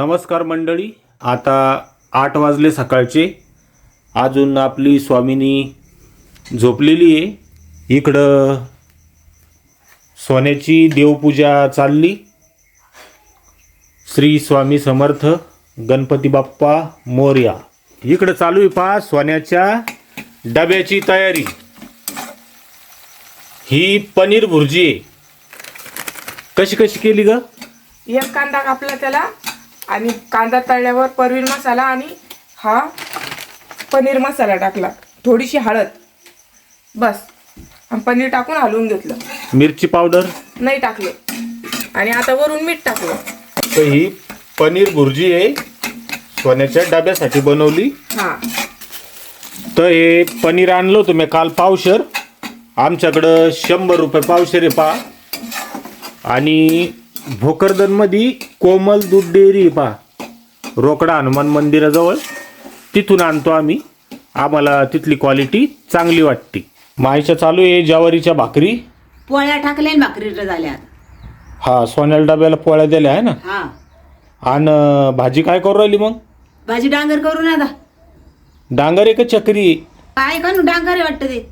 नमस्कार मंडळी आता आठ वाजले सकाळचे. अजून आपली स्वामिनी झोपलेली आहे. इकडं सोन्याची देवपूजा चालली. श्री स्वामी समर्थ गणपती बाप्पा मोर्या. इकडं चालू आहे पहा सोन्याच्या डब्याची तयारी. ही पनीर भुर्जी आहे. कशी कशी केली ग? एक कांदा कापला त्याला. आणि कांदा तळल्यावर परवीन मसाला आणि हा पनीर मसाला टाकला. थोडीशी हळद. बस. आणि पनीर टाकून हलवून घेतलं. मिरची पावडर? नाही टाकलं. आणि आता वरून मीठ टाकलं. तर ही पनीर भुर्जी आहे सोन्याच्या डब्यासाठी बनवली. हा. तर हे पनीर आणलं होतं मी काल पावशर. आमच्याकडं शंभर रुपये पावशर आहे पा आणि भोकरदनमध्ये कोमल दूध डेअरी आहे पा रोकडा हनुमान मंदिराजवळ. तिथून आणतो आम्ही. आम्हाला तिथली क्वालिटी चांगली वाटते. मायच्या चालू आहे ज्वारीच्या भाकरी. पोळ्या टाकल्या आणि भाकरी हा सोन्याला डब्याला पोळ्या दिल्या आहे ना? हा. आणि भाजी काय करू राहिली मग? भाजी डांगर करू ना आता. डांगर आहे का चक्री? आहे काय का डांगर आहे वाटतं ते.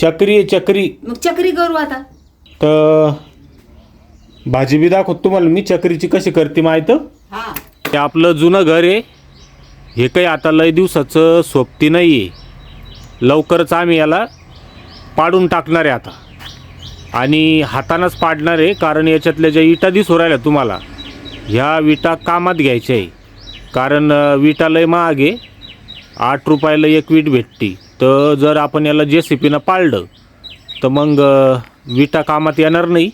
चक्री आहे चक्री. मग चक्री करू आता. तर भाजी बी दाखवत तुम्हाला मी चक्रीची कशी करते माहीत? हा. ते आपलं जुनं घर आहे. हे काही आता लय दिवसाचं सोबती नाही आहे लवकरच आम्ही याला पाडून टाकणार आहे आता. आणि हातानंच पाडणार आहे कारण याच्यातल्या ज्या विटा दिसू राहिल्या तुम्हाला ह्या विटा कामात घ्यायच्या आहे. कारण अं, विटा लय महाग आहे. आठ रुपयाला एक वीट भेटते. तर जर आपण याला जे सी पीनं पाळलं तर मग अं, विटा कामात येणार नाही.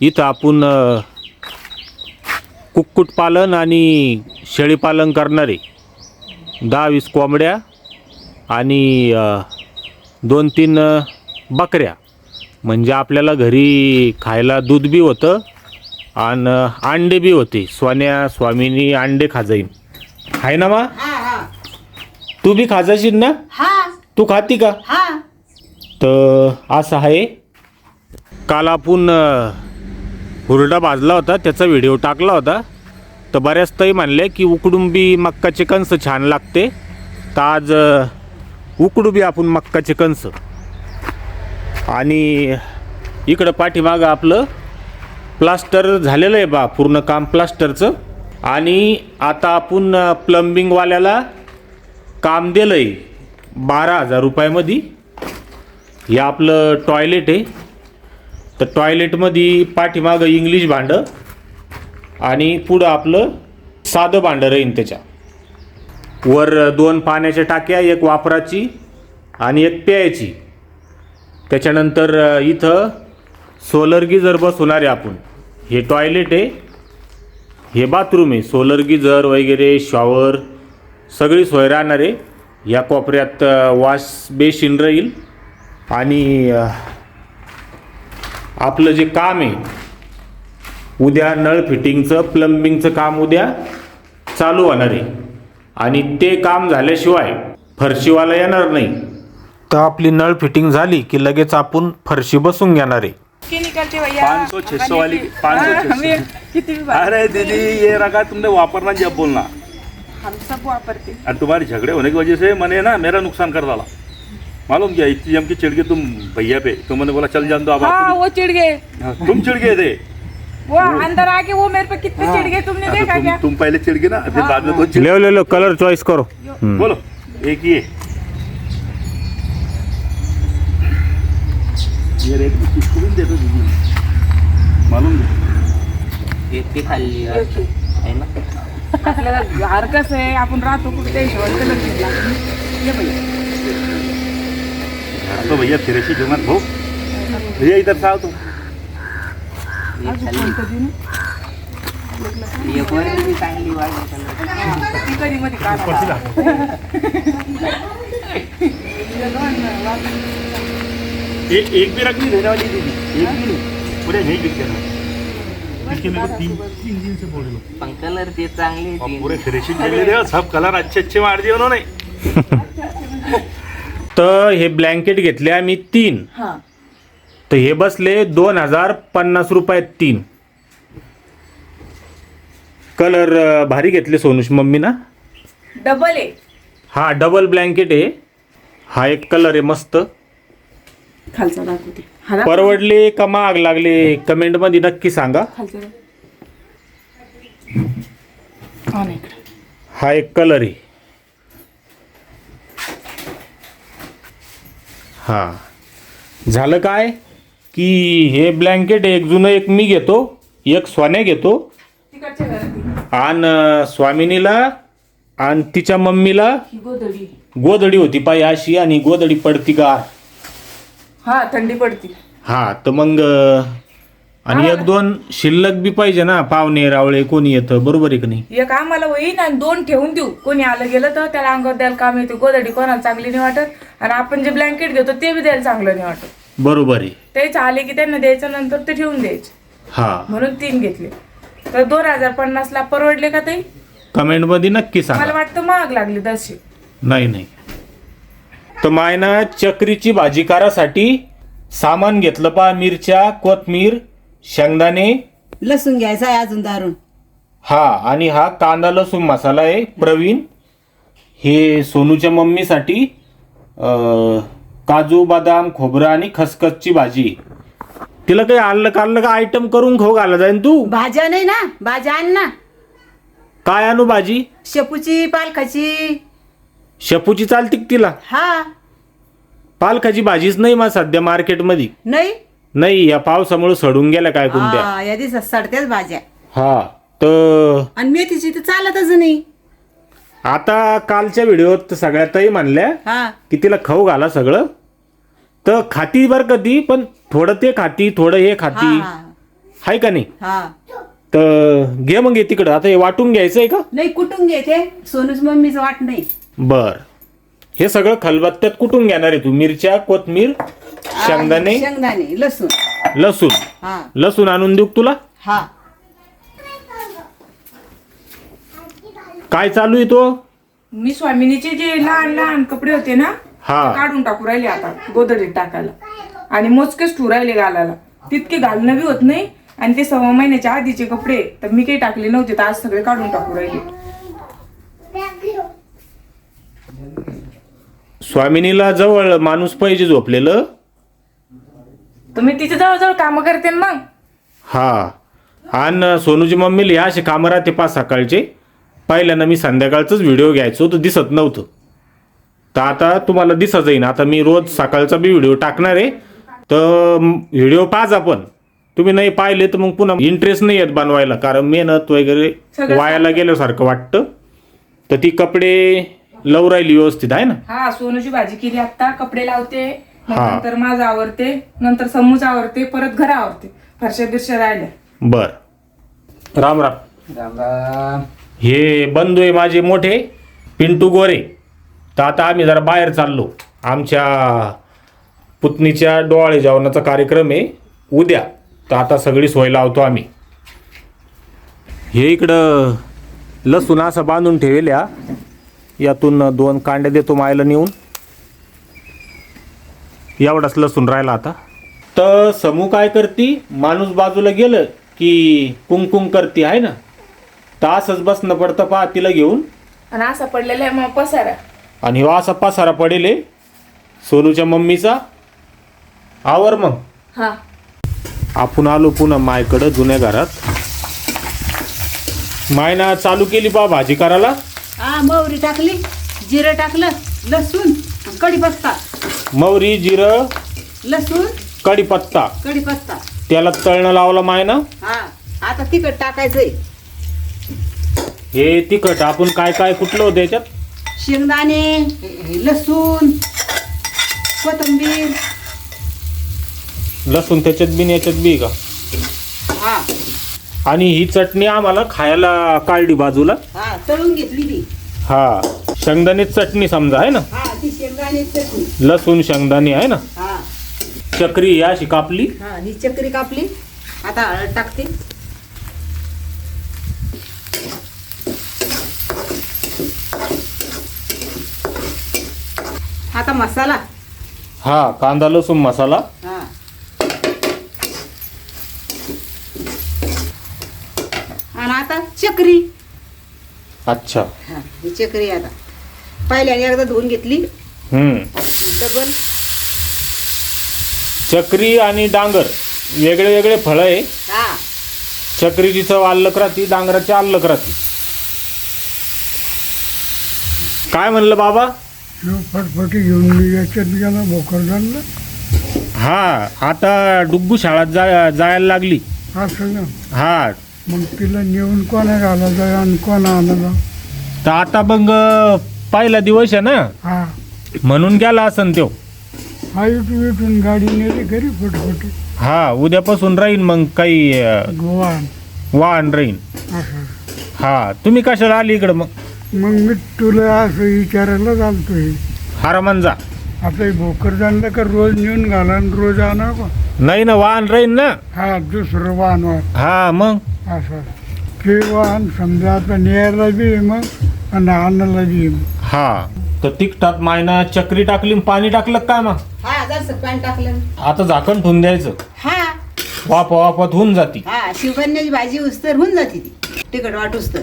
इथं आपण कुक्कुटपालन आणि शेळीपालन करणारे दहा वीस कोंबड्या आणि दोन तीन बकऱ्या. म्हणजे आपल्याला घरी खायला दूध बी होतं आणि अंडे बी होते. स्वान्या स्वामीनी अंडे खाजाईन आहे ना मा? तू बी खाजाशील ना? तू खाती का? तर असं आहे. काल आपण हुरडा भाजला होता त्याचा व्हिडिओ टाकला होता. तर बऱ्याच ताई म्हणले की उकडुंबी मक्काचे कंस छान लागते. तर आज उकडुबी आपण मक्काचे कणस आणि इकडं पाठीमागं आपलं प्लास्टर झालेलं आहे बा पूर्ण काम प्लास्टरचं. आणि आता आपण प्लंबिंगवाल्याला काम दिलं आहे बारा हजार रुपयामध्ये. हे आपलं टॉयलेट आहे. तर टॉयलेटमध्ये पाठीमागं इंग्लिश भांडं आणि पुढं आपलं साधं भांडं राहीन त्याच्या. वर दोन पाण्याच्या टाक्या एक वापराची आणि एक प्यायची. त्याच्यानंतर इथं सोलर गिजर बसवणार आहे आपण. हे टॉयलेट आहे हे बाथरूम आहे. सोलर गिजर वगैरे शॉवर सगळी सोय राहणार आहे. या कोपऱ्यात वॉश बेसिन राहील आणि आपलं जे काम आहे उद्या नळ फिटिंगचं प्लंबिंगचं काम उद्या चालू होणार आहे. आणि ते काम झाल्याशिवाय फरशीवाला येणार नाही. तर आपली नळ फिटिंग झाली की लगेच आपण फरशी बसून घेणार आहे. किती निकलते भैया 500 600 वाली 500 हमें किती भी बात- अरे दीदी ये रखा तुमने वापरना जब बोलना. हम सब वापरते. और तुम्हारे झगड़े होने की वजह से मैंने ना मेरा नुकसान कर डाला. मालूम क्या इतनी जम की चिड़ गए तुम भैया पे? तो मैंने बोला चल जान दो अब हाँ वो चिढ़ गए। हाँ, तुम चिड़ गए थे? वो अंदर आके वो मेरे पे कितने चिढ़ गए तुमने हाँ, तो देखा तुम, क्या? तुम पहले चिड़ गए ना फिर बाद में तो चिड़ लेव लेव कलर चॉईस करो। हम्म. बोलो एक ये। ये रेट में किसको भी दे दो दीदी मालूम एक खाल्ली आहे ना? आपल्याला घर कसं आहे आपण राहतो कुठे त्या हिशोबाने कलर घेतला ये भैया। तो भैया फिर से जमत हो भैया इधर वाढली ती कधी मध्ये काढा एक एक भी रख देने वाली दीदी एक भी नहीं पूरे नहीं बिक हो पण कलर ते चांगले पूरे फिनिशिंग हो सब कलर अच्छे अच्छे मार दिए उन्होंने तर हे ब्लँकेट घेतले आम्ही तीन. हा. तर हे बसले दोन हजार पन्नास रुपयात तीन. कलर अं, भारी घेतले सोनूश मम्मी ना? डबल आहे. हा डबल ब्लँकेट आहे. हा एक कलर आहे मस्त. खालचा दाखवते हा. परवडले का महाग लागले? कमेंटमध्ये नक्की सांगा. खालचा दाखव. हा ना इकडे. हा एक कलर आहे. हा. झालं काय? की हे ब्लँकेट एक जुनं एक मी घेतो एक सोन्या घेतो. आणि स्वामिनीला आणि तिच्या मम्मीला गोधडी. गोदडी होती पाय अशी आणि गोदडी पडती गार. हा थंडी पडती. हा तर मग आणि एक दोन शिल्लक बी पाहिजे ना पाहुणे रावळे कोणी येतं बरोबर आहे की नाही? एक आम्हाला होईन आणि दोन ठेवून देऊ. कोणी आलं गेलं तर त्याला अंगावर द्यायला काम येते गोधडी कोणाला चांगली नाही वाटत. आणि आपण जे ब्लँकेट घेतो ते बी द्यायला चांगलं नाही वाटत. बरोबर आहे. तेच आले की त्यांना द्यायचं नंतर ते ठेवून द्यायचे. हा. म्हणून तीन घेतले. तर दोन हजार पन्नास ला परवडले का ते कमेंटमध्ये नक्की मला सांगा वाटतं महाग लागले दशे नाही नाही. तर मायना चक्रीची भाजी करासाठी सामान घेतलं पा मिरच्या कोथमीर शेंगदाणे? लसूण घ्यायचा आहे अजून दारून. हा आणि हा कांदा लसूण मसाला आहे प्रवीण. हे सोनूच्या मम्मीसाठी अं, काजू बदाम खोबरं आणि खसखसची भाजी. तिला काही आणलं काढलं का? आयटम करून खाऊ घाला जाईन तू? भाज्या नाही ना? भाज्या आण ना. काय आणू भाजी? शेपूची पालकाची शेपूची चालती का तिला? हा. पालकाची भाजीच नाही मग सध्या मार्केटमध्ये नाही? नाही या पावसामुळे सडून गेल्या काय कोणत्या हा, या दिवसात सडत्याच भाज्या. हा तर आणि मेथीची तर चालतच नाही आता कालच्या व्हिडिओत सगळ्यातही म्हणल्या हा. की तिला खाऊ घाला सगळं. तर खाती बरं कधी पण थोडं ते खाती थोडं हे खाती. हा हाय का नाही? हा. तर घे मग हे तिकडं. आता हे वाटून घ्यायचंय का? नाही कुठून घेते? सोनूच मम्मीचं वाट नाही बर. हे सगळं खलबत्त्यात कुठून घेणार आहे तू? मिरच्या कोथमीर? शेंगदाणे? शेंगदाणे लसूण. लसूण. हा. लसूण आणून देऊ का तुला? हा. काय चालू आहे तो? मी स्वामिनीचे जे लहान लहान कपडे होते ना हा. ते काढून टाकू राहिले आता गोदडीत टाकायला. आणि मोजकेच ठू राहिले घालायला. तितके घालणं बी होत नाही आणि ते सव्वा महिन्याच्या आधीचे कपडे तर मी काही टाकले नव्हते तर आज सगळे काढून टाकू राहिले. स्वामिनीला जवळ माणूस पाहिजे झोपलेलं. मी तिच्या जवळजवळ कामं करते ना मग. हा. आणि सोनूची मम्मीला ह्या असे कामं राहते पाच सकाळचे. पहिल्यानं मी संध्याकाळचंच व्हिडिओ घ्यायचो तर दिसत नव्हतं. तर आता तुम्हाला दिसत जाईन. आता मी रोज सकाळचा बी व्हिडिओ टाकणार आहे. तर व्हिडिओ पाच आपण तुम्ही नाही पाहिले तर मग पुन्हा इंटरेस्ट नाही येत बनवायला कारण मेहनत वगैरे सगळं वायाला गेल्यासारखं वाटतं. तर ती कपडे लव राहिली व्यवस्थित आहे ना? हा सोनूची भाजी केली आता. कपडे लावते. मग हा. नंतर माझं आवरते नंतर समूच आवरते परत घर आवरते. फरशा बिरशा राहिल्या. बर. राम राम. राम राम. हे बंधू आहे माझे मोठे पिंटू गोरे. तर आता आम्ही जरा बाहेर चाललो. आमच्या पुतणीच्या डोहाळे जेवणाचा कार्यक्रम आहे. उद्या. तर आता सगळी सोय लावतो आम्ही. हे इकडं लसूण असं बांधून ठेवल्या. यातून दोन कांड्या देतो मायला नेऊन. एवढाच लसूण राहिला आता. तर समूह काय करती? माणूस बाजूला गेलं की कुंकुम करते आहे ना? तर असंच बसणं पडतं पहा तिला घेऊन. आणि असा पडलेला आहे मग पसारा. आणि ह्यो असा पसारा पडेल आहे, सोनूच्या मम्मीचा. आवर मग. हा. आपण आलो पुन्हा मायकडं जुन्या घरात. मायना चालू केली पा भाजी करायला. हा मोहरी टाकली जिरं टाकलं लसूण कढीपत्ता. मवरी जिरं लसूण कढीपत्ता. कढीपत्ता. त्याला तळणं लावलं मायना. हा आता तिखट टाकायचंय. हे तिखट आपण काय काय कुठलं होतं याच्यात? शेंगदाणे हे लसूण कोथिंबीर. लसूण त्याच्यात बी न याच्यात बी का? हा. आणि ही चटणी आम्हाला खायला काढली बाजूला. हा तळून घेतली ती हा. शेंगदाणे चटणी समजा आहे ना? हा. ती शेंगदाणे चटणी लसूण शेंगदाणे आहे ना? हा. चक्री या अशी कापली. हा ही चक्री कापली. आता हळद टाकते. आता मसाला. हा कांदा लसूण मसाला. हा. आणि आता चक्री. चक्री अच्छा. हा ही चक्री आता. पहिल्याने एकदा धुवून घेतली. हम्म. डबल चक्री आणि डांगर वेगळे वेगळे फळं आहे. हा. चक्रीची चव आल्लक राहती डांगराची आल्लक राहती. काय म्हणलं बाबा? शिव फटफटी घेऊन मी याच्यात गेला भोकरदनला हा आता डुग्गू शाळात जा जायला लागली. असं ना. हा. मग तिला नेऊन कोणा घालायचा आणि कोणा आणायला तर आता मग पहिला दिवस आहे ना? हा. म्हणून गेला असन त्यो. हा इथून इथून गाडी नेली घरी फटफटी. हा उद्यापासून राहीन मग काही अं, वाहन. राहीन. असं हा तुम्ही कशाला आली इकडं मग? मग मी तुला असं विचारायला चालतोय हारामान जा. आता हे भोकरदनला का रोज नेऊन घाला आणि रोज आणा का नाही ना वाहन राहीन ना? हा दुसरं वाहन वाहन हा मग? असं. ते वाहन समजा आता न्यायला बी आहे मग आणि आणायला बी आहे मग. हा. तर तिकटात मायना चक्री टाकली आणि पाणी टाकलं काय मग? हा जरसं पाणी टाकलं. आता झाकण ठेवून द्यायचं. हा. वाप वापत होऊन जाती. हा शिवकन्याची भाजी उस्तर होऊन जाते ती. तिकट वाटूस तर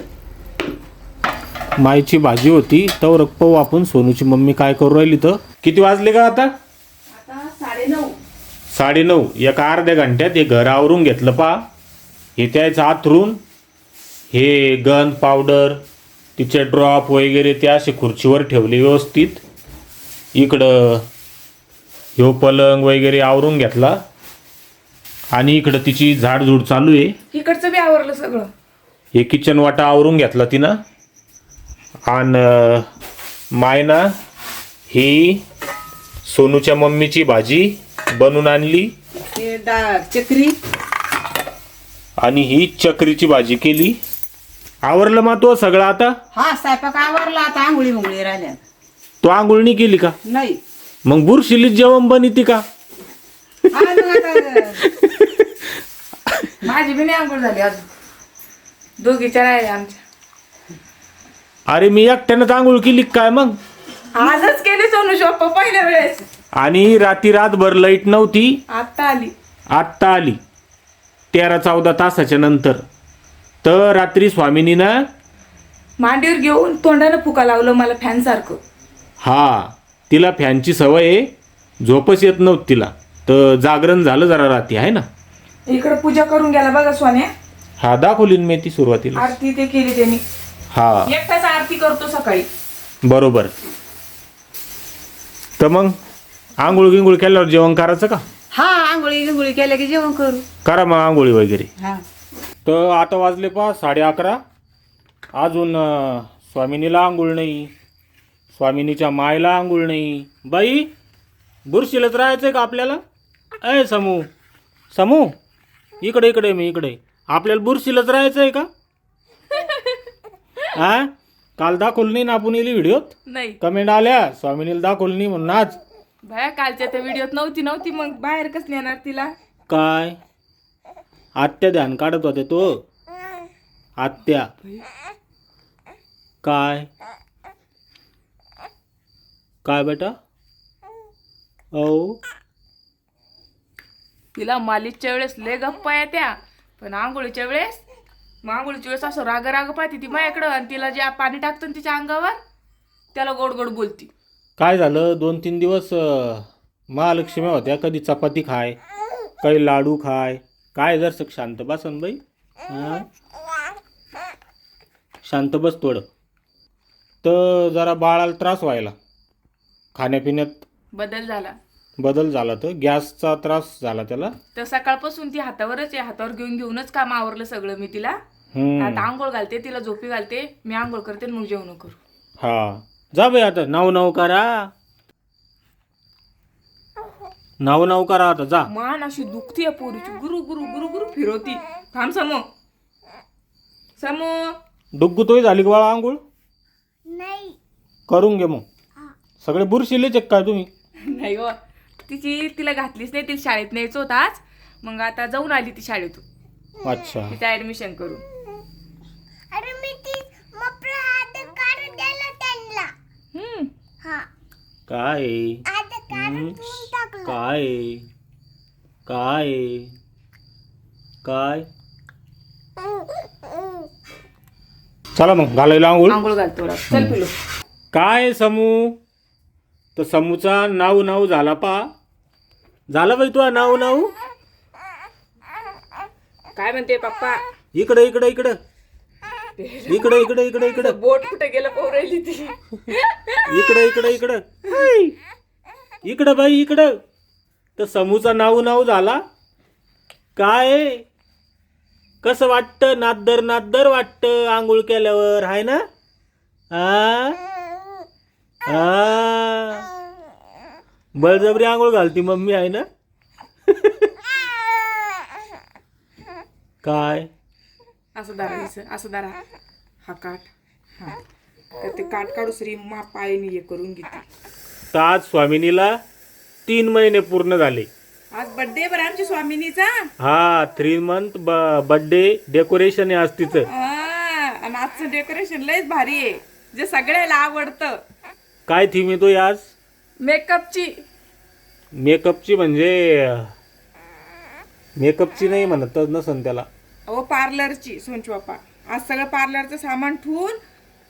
मायची भाजी होती तर पाहू आपण सोनूची मम्मी काय करू राहिली तर? किती वाजले का आता? आता साडेनऊ. साडेनऊ. एका अर्ध्या घंट्यात हे घर आवरून घेतलं पा. हे त्याचं आथरून. हे गंध पावडर तिचे ड्रॉप वगैरे ते असे खुर्चीवर ठेवले व्यवस्थित. इकडं ह्यो पलंग वगैरे आवरून घेतला. आणि इकडं तिची झाडझूड चालू आहे. इकडचं बी आवरलं सगळं. हे किचन वाटा आवरून घेतला तिनं. आणि मायना ही सोनूच्या मम्मीची भाजी बनवून आणली. ते डा चक्री. आणि ही चक्रीची भाजी केली. आवरलं मग तो सगळं आता? हा स्वयंपाक आवरला आता आंघोळी मुंगळी राहिल्या. तो आंघोळणी केली का? नाही. मग बुरशिलीत जेवण बनिती का? हा, मग आता माझी बी नाही आंघोळ झाली अजून. दोघीच्या राहिले आमच्या. अरे मी एकट्यानं आंघोळ केली का काय मग? आजच केली सोनू शॉप पहिल्या वेळेस. आणि रात्री रातभर लाइट नव्हती. आता आली. आत्ता आली. तेरा चौदा तासाच्या नंतर. तर रात्री स्वामिनीनं मांडीवर घेऊन तोंडानं फुका लावलं मला फॅन सारखं हा तिला फॅनची सवय आहे. झोपच येत नव्हती तिला. तर जागरण झालं जरा रात्री आहे ना? इकडे पूजा करून गेला बघा सोन्या हा दाखवली मी ती सुरुवातीला. आरती ते केली त्यांनी. हा. एकटाच आरती करतो सकाळी. बरोबर. तर मग आंघोळ गिंघोळ केल्यावर जेवण करायचं का? हा आंघोळी गिंगोळी केल्या की जेवण करू. करा मग आंघोळी वगैरे. हा. तर आता वाजले पा साडे अकरा. अजून स्वामिनीला आंघोळ नाही. स्वामिनीच्या मायला आंघोळ नाही. बाई बुरशीलाच राहायचं आहे का आपल्याला? अय समू समू इकडे इकडे मी इकडे. आपल्याला बुरशीलाच राहायचं आहे का? हा काल दाखवलं नाही ना आपण येली व्हिडिओत? नाही. कमेंट आल्या स्वामिनीला दाखवलं नाही म्हणून आज. बाया कालच्या त्या व्हिडिओत नव्हती नव्हती मग बाहेर कस नेणार तिला? काय? आत्या ध्यान काढत होते तो? आत्या. काय? काय बेटा? औ. तिला मालिशच्या वेळेस लय गप्पा येत्या पण आंघोळीच्या वेळेस? मग आंघोळीच्या वेळेस असं राग राग पाहते ती माझ्याकडं आणि तिला जे पाणी टाकतं ना तिच्या अंगावर त्याला गोड गोड बोलती. काय झालं? दोन तीन दिवस अं, महालक्ष्मी होत्या कधी चपाती खाय काही लाडू खाय. काय जर शांत बसन बाई. हां? शांत बस थोडं. तर जरा बाळाला त्रास व्हायला. खाण्यापिण्यात बदल झाला. बदल झाला तर गॅसचा त्रास झाला त्याला. तर सकाळपासून ती हातावरच आहे. हातावर घेऊन घेऊनच काम आवरलं सगळं मी तिला. हम्म. आता आंघोळ घालते तिला झोपी घालते. मी आंघोळ करते आणि मग जेवण करू. हा. जा बाई आता. नाव नाव करा. नाव नाव करा आता जा. मान अशी दुखती पोरीची. गुरु गुरु गुरु गुरु फिरवती. थांब समो. समो. डुग्गू तोही झाली का बाळा आंघोळ? करून घे मग. सगळे बुरशिले चेक काय तुम्ही? नाही हो. तिची तिला घातलीच नाही तिला शाळेत न्यायचं होतं आज. मग आता जाऊन आली ती शाळेतून. अच्छा. तिचं ऍडमिशन करून. अरे मी ती त्यांना. हम्म. हा. काय? हम्म. काय आहे? काय आहे? काय? चला मग घालायला आंघोळ. आंघोळ घालतो. चल पिलो काय समू? तर समूचा नाव नाव झाला पा. झाला बाई तुझा नाव नाव काय म्हणते पप्पा? इकडं इकडं इकडं. इकडं इकडं इकडं इकडं. बोट कुठे गेलं पोरायली ती. इकडं इकडं इकडं. इकडं बाई इकडं. तर समूचा नाव नाव झाला. काय? कसं वाटतं? नादर नादर वाटतं आंघोळ केल्यावर हाय ना? आ? बळजबरी आंघोळ घालती मम्मी आहे ना? काय? असं दारा असं दारा. हा काठ हा. तर ते काठ काढू श्री मा पायनी हे करून घेते. तर आज स्वामिनीला तीन महिने पूर्ण झाले. आज बर्थडे बरं आमच्या स्वामिनीचा? हा थ्री मंथ बर्थडे डेकोरेशन आहे आज तिचं. हा, आणि आजचं डेकोरेशन लयच भारी आहे. जे सगळ्याला आवडतं. काय थीम येतो आज? मेकअपची मेकअपची म्हणजे मेकअपची नाही म्हणत नसन त्याला. अहो पार्लरची सोनची बाप्पा. आज सगळं पार्लरचं सामान ठेवून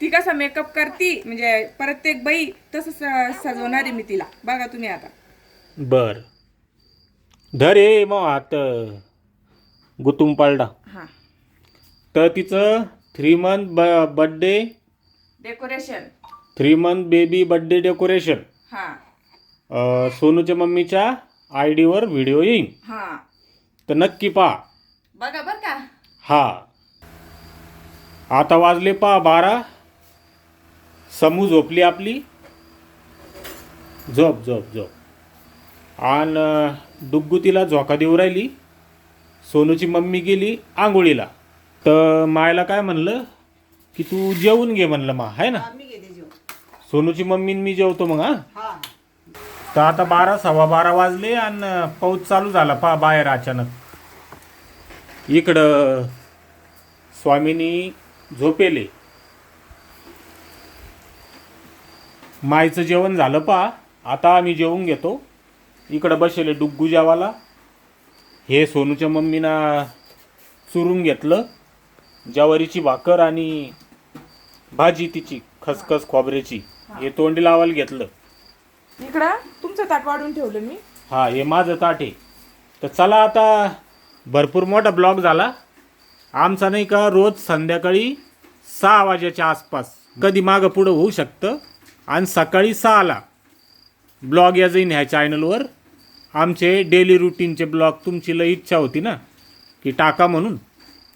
ती कसा मेकअप करती म्हणजे प्रत्येक बाई तसं स- सजवणार आहे मी तिला. बघा तुम्ही आता. बर. धर ये मग हात गुतुम पालडा. हा. तर तिचं थ्री मंथ ब birthday decoration three month baby birthday decoration हा. सोनूच्या मम्मीच्या आय डीवर व्हिडिओ येईन. हा. तर नक्की पहा. बघा बर का. हा. आता वाजले पहा बारा. समू झोपली आपली? झोप झोप झोप. आणि डुग्गू तिला झोका देऊ राहिली. सोनूची मम्मी गेली आंघोळीला. तर मायला काय म्हणलं? की तू जेवून घे म्हणलं मा आहे ना? सोनूची मम्मी मी जेवतो मग हा? तर आता बारा सव्वा बारा वाजले आणि पाऊस चालू झाला पहा बाहेर अचानक. इकडं स्वामीनी झोपेले. मायचं जेवण झालं पा. आता आम्ही जेवून घेतो. इकडं बसेले डुग्गू जेवाला हे सोनूच्या मम्मीना चुरून घेतलं. ज्वारीची भाकर आणि भाजी तिची खसखस खोबऱ्याची. हे. तोंडी लावायला घेतलं. इकडं तुमचं ताट वाढून ठेवलं मी. हा हे माझं ताट आहे. तर चला आता भरपूर मोठा ब्लॉग झाला. आमचा नाही का रोज संध्याकाळी सहा वाजेच्या आसपास. कधी मागं पुढं होऊ शकतं. आणि सकाळी सहाला ब्लॉग या जाईन ह्या चॅनलवर आमचे डेली रुटीनचे ब्लॉग तुमची लई इच्छा होती ना की टाका म्हणून.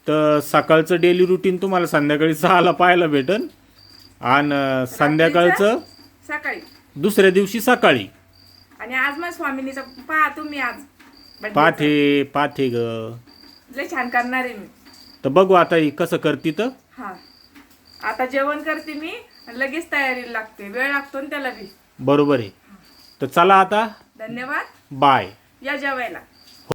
तर सकाळचं डेली रुटीन तुम्हाला संध्याकाळी सहाला पाहायला भेटन. आणि संध्याकाळचं सकाळी. दुसऱ्या दिवशी सकाळी. आणि आज मग स्वामिनीचा पहा तुम्ही आज. birthday चा. पाठे पाठे ग. लय छान करणार आहे मी. तर बघू आता ही कसं करती तर. हा. आता जेवण करते मी. लगेच तयारीला लागते वेळ लागतो ना त्याला बी. बरोबर आहे. तर चला आता. धन्यवाद. बाय. या जेवायला.